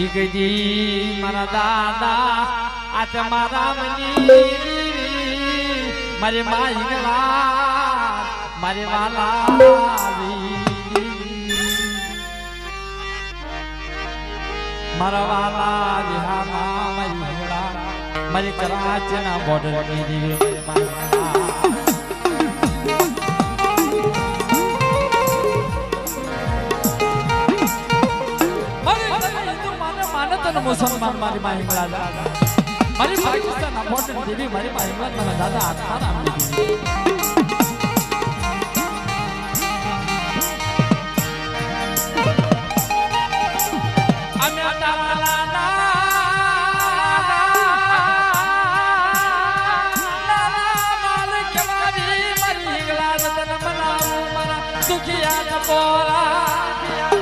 ઈ ગઈ મારા દાદા, આજ મારા મની મારે મા હિંગળા મારી વાલા મારા વાલા વિહામાં મારી હિંગળા મારી કરાચના બોર્ડરની દીવે મારી માને માને તને મુસલમાન મારી માં હિંગળા દાદા મારી પાકિસ્તાન ના મોટન દેવી મારી માં હિંગળા તને દાદા આત્મા નામ દીધી તારા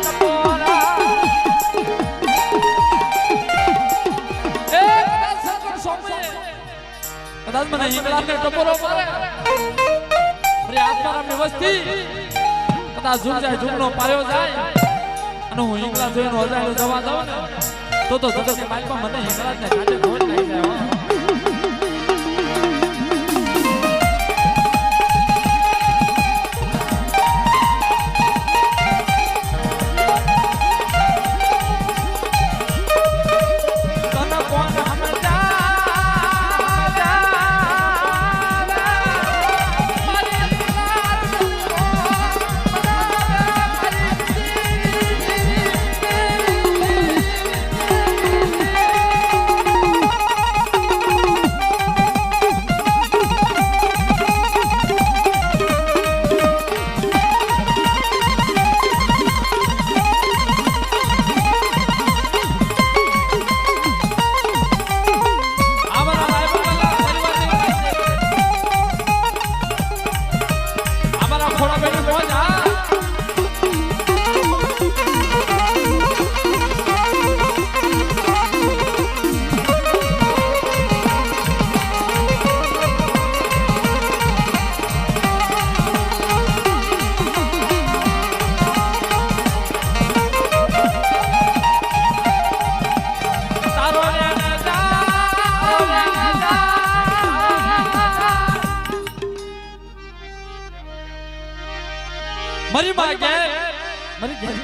મને હિંગળાને ટપોરો મારે. અરે આત્મારામની વસ્તી. કદા ઝૂમ જાય, ઝૂમનો પાયો જાય. અને હું હિંગળા જોઈને હજારો જવા દઉં ને, તો તો જગતની બાઈકમાં મને હિંગળાને કાઢે નાખી જાય મારી માં ઘેર મારી ઘેર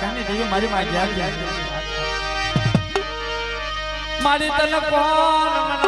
ગાની દેવી મારી માં ઘેર મારી તને કોણ મનાવે